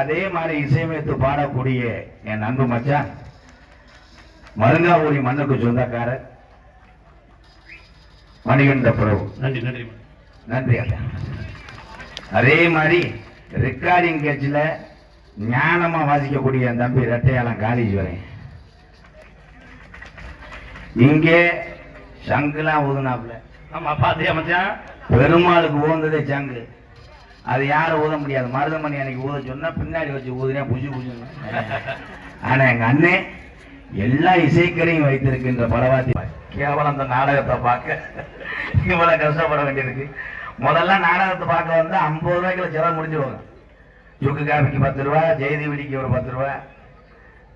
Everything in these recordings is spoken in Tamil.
அதே மாதிரி இசையமைத்து பாடக்கூடிய என் அன்பு மச்சான் மருங்காவூரி மண்ணுக்கு சொந்தக்காரர் மணிகண்ட பிரபு. நன்றி நன்றி நன்றி அதே மாதிரி ரெக்கார்டிங் கேட்சில் ஞானமா வாசிக்கக்கூடிய என் தம்பி ரெட்டையாளம் காலேஜ் வரேன் இங்கே சங்குலாம் ஊதுனாப்புல. ஆமா பாத்தியா மச்சான்? பெருமாளுக்கு ஊந்ததே சங்கு. அது யாரும் ஊத முடியாது. மருதமணி அன்னைக்கு ஊத சொன்னா பின்னாடி வச்சு ஊதுனே புஜு புஜு ஆனா எங்க அண்ணே எல்லா இசைக்கரையும் வைத்திருக்கின்ற பலவாத்தி கேவலம் அந்த நாடகத்தை பார்க்க. இவ்வளவு கஷ்டப்பட வேண்டியிருக்கு. முதல்ல நாடகத்தை பார்க்க வந்து ஐம்பது ரூபாய்க்குள்ள செலவு முடிஞ்சிருவாங்க. ஜுக்கு காபிக்கு பத்து ரூபா ஜெயதி வெடிக்கு ஒரு பத்து ரூபா.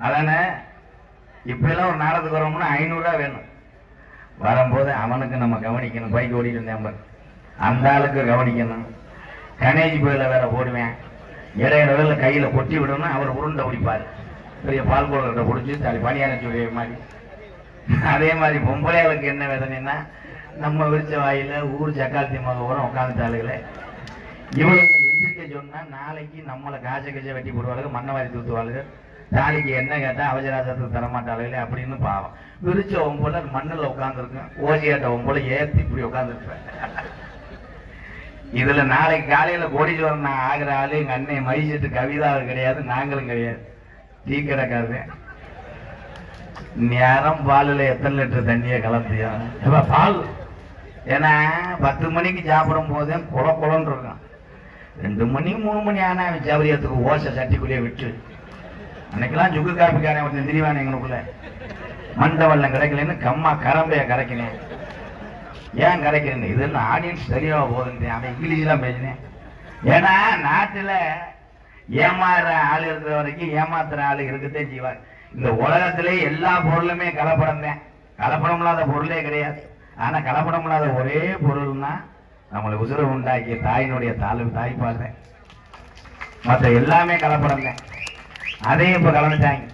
அதானே இப்ப எல்லாம் ஒரு நாடகத்துக்கு வரோம்னா ஐநூறுரூவா வேணும். வரும்போது அவனுக்கு நம்ம கவனிக்கணும். பைக் ஓடிட்டு இருந்தேன் அந்த ஆளுக்கு கவனிக்கணும். கணேஜி கோயில வேற போடுவேன். இடையில கையில் கையில கொட்டி விடணும் அவர் உருண்டை பிடிப்பார். பெரிய பால் கோலத்தை பிடிச்சி தலை பணியான சொல்லிய மாதிரி. அதே மாதிரி பொம்பளைகளுக்கு என்ன வேதனைன்னா நம்ம விரிச்ச வாயில ஊர் சக்காத்தி மகோரம் உட்காந்துட்டாளுகளே இவங்க எந்திரிக்க சொன்னா நாளைக்கு நம்மளை காசை கச்சை வெட்டி போடுவாளுங்க மண்ணை வாரி தூத்துவாளுங்க தாலிக்கு என்ன கேட்டா அவசராசத்துக்கு தரமாட்டாளுங்களே அப்படின்னு பாவம். விரிச்ச ஒம்போல மண்ணில் உட்காந்துருக்கேன் ஓசியாட்ட ஒம்போல ஏத்தி இப்படி உட்காந்துருப்பேன் இதுல நாளைக்கு காலையில கோடீஸ்வரன் நான் ஆகிற ஆளு எங்க அண்ணன் மைசெட்டு கவிதா கிடையாது நாங்களும் கிடையாது. டீ கடைக்காரு நேரம் பாலில் எத்தனை லிட்டர் தண்ணியை கலந்தியா ஏப்பா, பால். ஏன்னா பத்து மணிக்கு சாப்பிடும் போதே குள குளம்னு இருக்கும். ரெண்டு மணி மூணு மணி ஆனா அவன் ஓசை சட்டிக்குள்ளேயே விட்டு. அன்னைக்கெல்லாம் சுக்கு காப்பிக்காரன் ஒருத்தன் திரிவானே எங்களுக்குள்ள. மண்டை கிடைக்கலன்னு கம்மா கரம்பைய கரைக்கினேன். ஏன் கரைக்கிறேன்னு இது என்ன ஆடியன்ஸ் தெளிவாக போகுதுன்றேன் அவன் இங்கிலீஷ்லாம் பேசினேன். ஏன்னா நாட்டில் ஏமாறுற ஆள் இருக்கிற வரைக்கும் ஏமாத்துற ஆள் இருக்கத்தே செய்வார். இந்த உலகத்திலே எல்லா பொருளுமே கலப்படம் தான். கலப்படம் இல்லாத பொருளே கிடையாது. ஆனால் கலப்படம் இல்லாத ஒரே பொருள்னா நம்மளை உசுர உண்டாக்கிய தாயினுடைய தாழ்வு தாய்ப்பால் தான். மற்ற எல்லாமே கலப்படம் தான். அதையும் இப்போ கலந்துட்டாங்க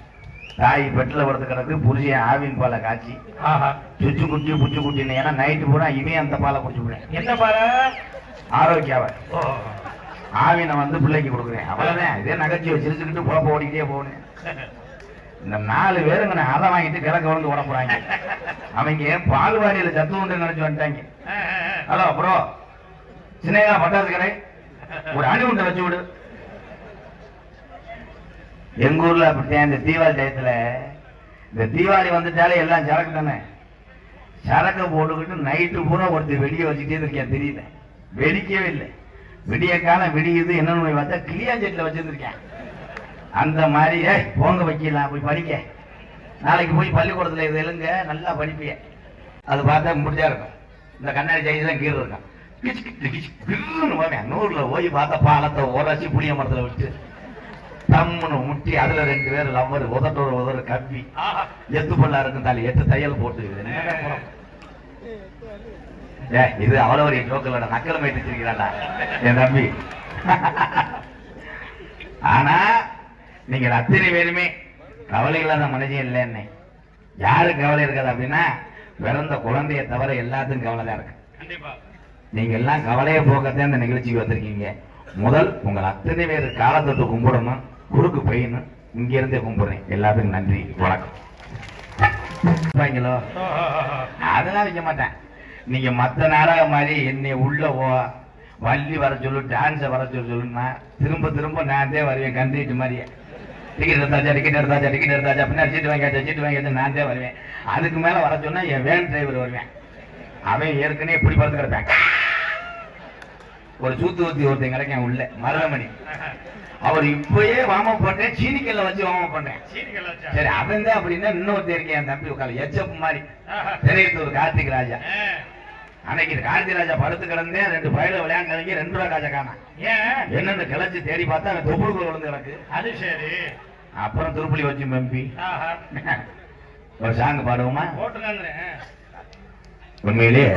தாய் பெட்டில் படுத்து கிடக்கு புருஷன் ஆவின் பாலை காய்ச்சி. சுச்சு குட்டி புச்சு குட்டின்னு ஏன்னா நைட்டு பூரா இவன் அந்த பாலை குடிச்சு விடுறேன் என்ன பாரு ஆரோக்கியாவை ஆவினை வந்து பிள்ளைக்கு கொடுக்குறேன். அவ்வளவுதான். இதே நகைச்சுவை சிரிச்சுக்கிட்டு குழப்ப ஓடிக்கிட்டே போகணும் இந்த நாலு பேருங்க நான் அதை வாங்கிட்டு கிழக்க வந்து ஓட போறாங்க. அவங்க பால் வாரியில சத்து உண்டு நினைச்சு வந்துட்டாங்க. ஹலோ ப்ரோ சின்னையா பட்டாசு கடை ஒரு அணி உண்டை வச்சு விடு. எங்க ஊர்ல அப்படித்தான் இந்த தீபாவளி டயத்துல இந்த தீபாவளி வந்துட்டாலே எல்லாம் சரக்கு தானே? சரக்கு போட்டுக்கிட்டு நைட்டு பூரா ஒருத்தர் வெடிய வச்சுட்டே இருக்கேன் தெரியல. வெடிக்கவே இல்லை. விடிய காலம் விடியுது என்னன்னு பார்த்தா கிளியாஞ்செட்டில் வச்சிருந்துருக்கேன் அந்த மாதிரி ஏய் போங்க வைக்கலாம் போய் படிக்க. நாளைக்கு போய் பள்ளிக்கூடத்தில் இது எழுங்க நல்லா படிப்பிய. அது பார்த்தா முடிஞ்சா இருக்கும். இந்த கண்ணாடி ஜெயிலாம் கீழே இருக்கும் கிச்சு கிச்சு கிச்சு போவேன். நூறுல போய் பார்த்தா பாலத்தை உரசி புளிய மரத்தில் விட்டு தம்முன்னு முட்டி அதுல ரெண்டு பேர் லவ்வர் உதட்டோட உதற ஆஹா. எத்து பல்லா இருக்கும் தாலி எட்டு தையல் போட்டு? ஏய், இது அவ்வளவு ஒரு ஜோக்கலோட நக்கல் மேய்த்து வச்சிருக்கிறாடா என் தம்பி. ஆனா நீங்க அத்தனை பேருமே கவலை இல்லாத மனுஷன் என்ன யாரு கவலை இருக்காது அப்படின்னா பிறந்த குழந்தைய தவிர எல்லாத்துக்கும் கவலை தான் இருக்கு. நீங்க எல்லாம் கவலையை போக்கத்தான் இந்த நிகழ்ச்சிக்கு வந்திருக்கீங்க. முதல் உங்கள் அத்தனை பேர் காலத்தொட்டு கும்பிடணும். குருக்கு பையனும் இங்க இருந்தே கும்பிடுறேன். எல்லாத்துக்கும் நன்றி வணக்கம். அதெல்லாம் வைக்க மாட்டேன். நீங்க மத்த நாடகம் மாதிரி என்னை உள்ள ஓ வள்ளி வர சொல்லு டான்ஸை வர சொல்லு சொல்லுன்னா திரும்ப திரும்ப நான் தான் வருவேன் கண்டிட்டு மாதிரியே. டிக்கெட் எடுத்தாச்சா டிக்கெட் எடுத்தாச்சா டிக்கெட் எடுத்தாச்சா பின்னாடி சீட்டு வாங்கியாச்சா சீட்டு வாங்கியாச்சா நான் தான் வருவேன். அதுக்கு மேல வர சொன்னா என் வேன் டிரைவர் வருவேன். அவன் ஏற்கனவே இப்படி படுத்து கிடப்பேன் ஒரு சூத்து ஊத்தி ஒருத்தன் கிடைக்கான் உள்ள மருதமணி. அவர் இப்பயே வாமம் பண்றேன் சீனிக்கல்ல வச்சு வாமம் பண்றேன். சரி அவன் தான் அப்படின்னா இன்னொருத்தன் இருக்கேன் என் தம்பி உட்கால எச்சப்பு மாதிரி. தெரியத்தூர் கார்த்திக் ராஜா. அன்னைக்கு கார்த்திக் ராஜா படுத்து கிடந்தேன் ரெண்டு பயில விளையாண்டு ரெண்டு ரூபா காசை காணா ஏன்? என்னன்னு கிளச்சி தேடி பார்த்தா அவன் தொப்புளுக்குள்ள விழுந்து கிடக்கு. அது சரி. அப்புறம் திருப்புலி வச்சு மெம்பி. ஆஹா. ஒரு சாங் பாடுவோமா? உண்மையிலேயே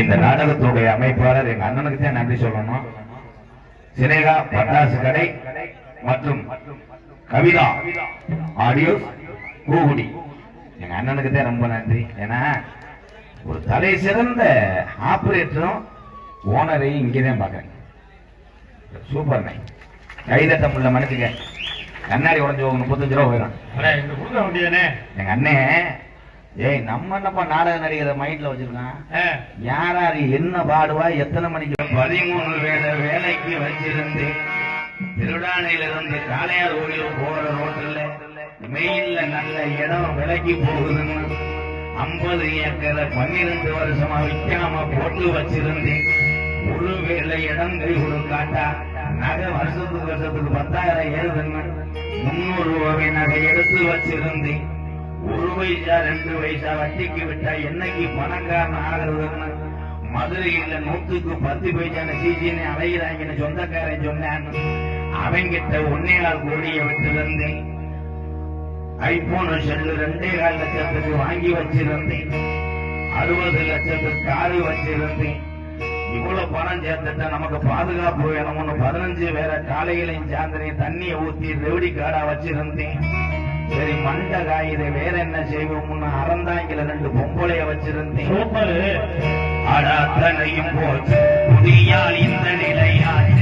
இந்த நாடகத்துடைய அமைப்பாளர் எங்க அண்ணனுக்கு தான் நன்றி சொல்லணும். சினேகா பட்டாசு கடை மற்றும் கவிதா ஆடியோ கூகுடி. எங்க அண்ணனுக்கு தான் ரொம்ப நன்றி. ஏன்னா ஒரு தலை சிறந்த ஆபரேட்டரும் ஓனரையும் இங்கே தான் பார்க்குறேன். சூப்பர் நை கைதட்ட முடியல மன்னிச்சுக்க. கண்ணாடி உடஞ்சு முப்பத்தஞ்சு ரூபா போயிடும். எங்க அண்ணே ஏய் நம்ம என்னப்பா நாடக நடிகரை மைண்ட்ல வச்சிருக்கான்? ஆ, யார் யாரு என்ன பாடுவா எத்தனை மணிக்கு? பதிமூணு வேல வேலைக்கு வச்சிருந்து திருடானையிலிருந்து காளையார் கோயில் போற ரோட்டுல மெயின்ல நல்ல இடம் விலைக்கு போகுதுன்னு ஐம்பது ஏக்கரை பன்னிரண்டு வருஷமா விற்காம போட்டு வச்சிருந்தேன். ஒரு வேலை இடம் கை கொடுக்காட்டா நகை வருஷத்துக்கு வருஷத்துக்கு பத்தாயிரம் ஏறுதுன்னு முன்னூறு ரூபாய் நகை எடுத்து வச்சிருந்தேன். ஒரு பைசா ரெண்டு பைசா வட்டிக்கு விட்டா என்னைக்கு பணக்காரன் ஆகிறதுன்னு? மதுரையில நூத்துக்கு பத்து பைசான சீசின்னு அலைகிறாங்கன்னு சொந்தக்காரன் சொன்னான். அவங்கிட்ட ஒன்னே கால் கோடியை விட்டிருந்தேன் ஐபோன் செல்லு ரெண்டே கால் லட்சத்துக்கு வாங்கி வச்சிருந்தேன். அறுபது லட்சத்துக்கு காரு வச்சிருந்தேன். இவ்வளவு பணம் சேர்த்துட்டா நமக்கு பாதுகாப்பு வேணும்னு பதினஞ்சு வேற காலையிலையும் சாந்தனையும் தண்ணியை ஊத்தி ரெவடி காடா வச்சிருந்தேன். சரி மண்ட காயுது வேற என்ன செய்வோம்னு அறந்தாங்கில ரெண்டு பொம்பளைய வச்சிருந்தேன். சூப்பரு. அடாத்தனையும் போச்சு. குடியால் இந்த நிலையாச்சு